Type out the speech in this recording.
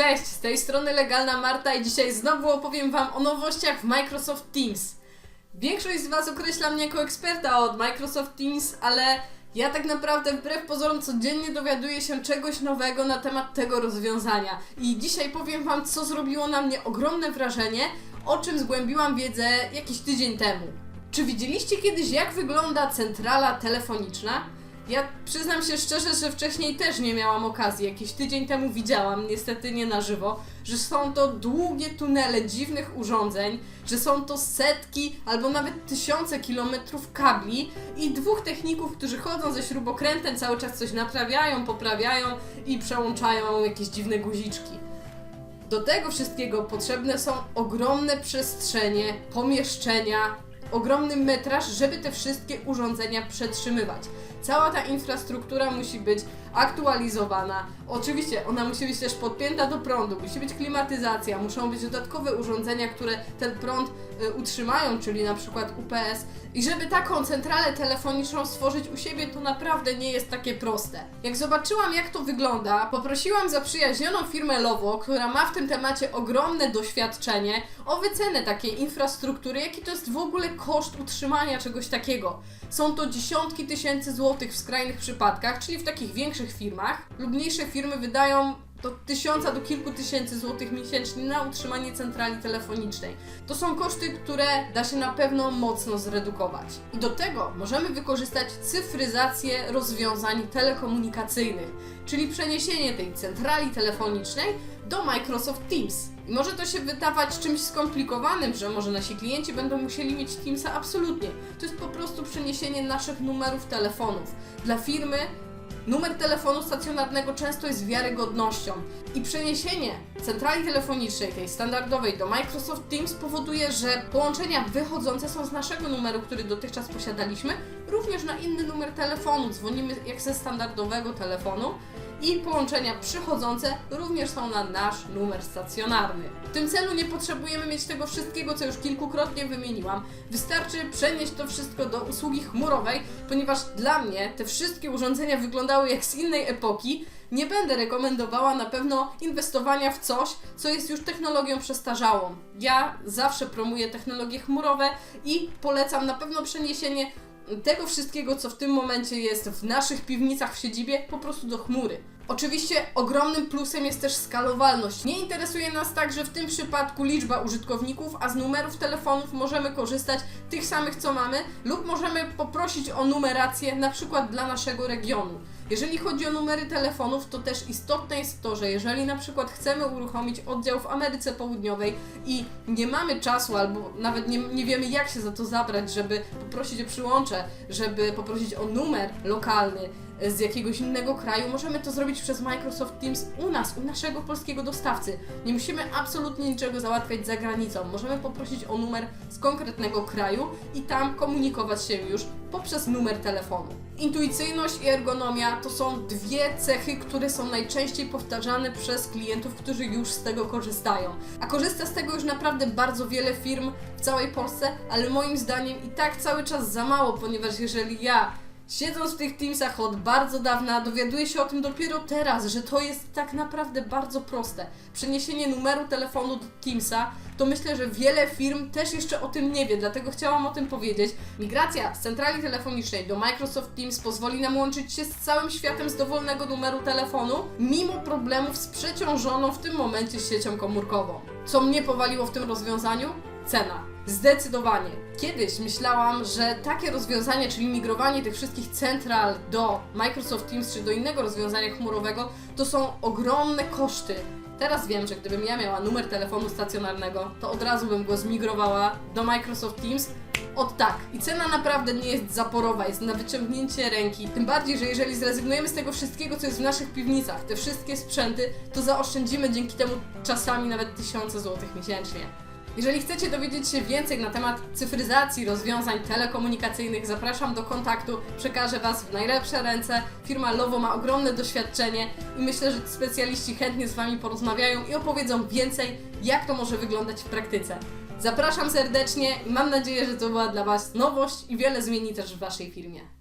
Cześć, z tej strony Legalna Marta i dzisiaj znowu opowiem Wam o nowościach w Microsoft Teams. Większość z Was określa mnie jako eksperta od Microsoft Teams, ale ja tak naprawdę wbrew pozorom codziennie dowiaduję się czegoś nowego na temat tego rozwiązania. I dzisiaj powiem Wam, co zrobiło na mnie ogromne wrażenie, o czym zgłębiłam wiedzę jakiś tydzień temu. Czy widzieliście kiedyś, jak wygląda centrala telefoniczna? Ja przyznam się szczerze, że wcześniej też nie miałam okazji. Jakiś tydzień temu widziałam, niestety nie na żywo, że są to długie tunele dziwnych urządzeń, że są to setki albo nawet tysiące kilometrów kabli i dwóch techników, którzy chodzą ze śrubokrętem, cały czas coś naprawiają, poprawiają i przełączają jakieś dziwne guziczki. Do tego wszystkiego potrzebne są ogromne przestrzenie, pomieszczenia, ogromny metraż, żeby te wszystkie urządzenia przetrzymywać. Cała ta infrastruktura musi być aktualizowana. Oczywiście ona musi być też podpięta do prądu, musi być klimatyzacja, muszą być dodatkowe urządzenia, które ten prąd y, utrzymają, czyli na przykład UPS. I żeby taką centralę telefoniczną stworzyć u siebie, to naprawdę nie jest takie proste. Jak zobaczyłam, jak to wygląda, poprosiłam zaprzyjaźnioną firmę Lovo, która ma w tym temacie ogromne doświadczenie, o wycenę takiej infrastruktury, jaki to jest w ogóle koszt utrzymania czegoś takiego. Są to dziesiątki tysięcy złotych w skrajnych przypadkach, czyli w takich większych firmach, lub mniejsze firmy wydają do tysiąca do kilku tysięcy złotych miesięcznie na utrzymanie centrali telefonicznej. To są koszty, które da się na pewno mocno zredukować. I do tego możemy wykorzystać cyfryzację rozwiązań telekomunikacyjnych, czyli przeniesienie tej centrali telefonicznej do Microsoft Teams. I może to się wydawać czymś skomplikowanym, że może nasi klienci będą musieli mieć Teamsa absolutnie. To jest po prostu przeniesienie naszych numerów telefonów. Dla firmy Numer telefonu stacjonarnego często jest wiarygodnością i przeniesienie centrali telefonicznej, tej standardowej, do Microsoft Teams powoduje, że połączenia wychodzące są z naszego numeru, który dotychczas posiadaliśmy, również na inny numer telefonu. Dzwonimy jak ze standardowego telefonu i połączenia przychodzące również są na nasz numer stacjonarny. W tym celu nie potrzebujemy mieć tego wszystkiego, co już kilkukrotnie wymieniłam. Wystarczy przenieść to wszystko do usługi chmurowej, ponieważ dla mnie te wszystkie urządzenia wyglądały jak z innej epoki. Nie będę rekomendowała na pewno inwestowania w coś, co jest już technologią przestarzałą. Ja zawsze promuję technologie chmurowe i polecam na pewno przeniesienie tego wszystkiego, co w tym momencie jest w naszych piwnicach w siedzibie, po prostu do chmury. Oczywiście ogromnym plusem jest też skalowalność. Nie interesuje nas także w tym przypadku liczba użytkowników, a z numerów telefonów możemy korzystać tych samych, co mamy, lub możemy poprosić o numerację na przykład dla naszego regionu. Jeżeli chodzi o numery telefonów, to też istotne jest to, że jeżeli na przykład chcemy uruchomić oddział w Ameryce Południowej i nie mamy czasu, albo nawet nie, nie wiemy jak się za to zabrać, żeby poprosić o przyłącze, żeby poprosić o numer lokalny z jakiegoś innego kraju, możemy to zrobić przez Microsoft Teams u nas, u naszego polskiego dostawcy. Nie musimy absolutnie niczego załatwiać za granicą. Możemy poprosić o numer z konkretnego kraju i tam komunikować się już poprzez numer telefonu. Intuicyjność i ergonomia to są dwie cechy, które są najczęściej powtarzane przez klientów, którzy już z tego korzystają. A korzysta z tego już naprawdę bardzo wiele firm w całej Polsce, ale moim zdaniem i tak cały czas za mało, ponieważ jeżeli ja Siedząc w tych Teamsach od bardzo dawna, dowiaduję się o tym dopiero teraz, że to jest tak naprawdę bardzo proste. Przeniesienie numeru telefonu do Teamsa, to myślę, że wiele firm też jeszcze o tym nie wie, dlatego chciałam o tym powiedzieć. Migracja z centrali telefonicznej do Microsoft Teams pozwoli nam łączyć się z całym światem z dowolnego numeru telefonu, mimo problemów z przeciążoną w tym momencie siecią komórkową. Co mnie powaliło w tym rozwiązaniu? Cena. Zdecydowanie. Kiedyś myślałam, że takie rozwiązanie, czyli migrowanie tych wszystkich central do Microsoft Teams czy do innego rozwiązania chmurowego, to są ogromne koszty. Teraz wiem, że gdybym ja miała numer telefonu stacjonarnego, to od razu bym go zmigrowała do Microsoft Teams. Od tak. I cena naprawdę nie jest zaporowa, jest na wyciągnięcie ręki. Tym bardziej, że jeżeli zrezygnujemy z tego wszystkiego, co jest w naszych piwnicach, te wszystkie sprzęty, to zaoszczędzimy dzięki temu czasami nawet tysiące złotych miesięcznie. Jeżeli chcecie dowiedzieć się więcej na temat cyfryzacji rozwiązań telekomunikacyjnych, zapraszam do kontaktu, przekażę Was w najlepsze ręce. Firma Lovo ma ogromne doświadczenie i myślę, że specjaliści chętnie z Wami porozmawiają i opowiedzą więcej, jak to może wyglądać w praktyce. Zapraszam serdecznie i mam nadzieję, że to była dla Was nowość i wiele zmieni też w Waszej firmie.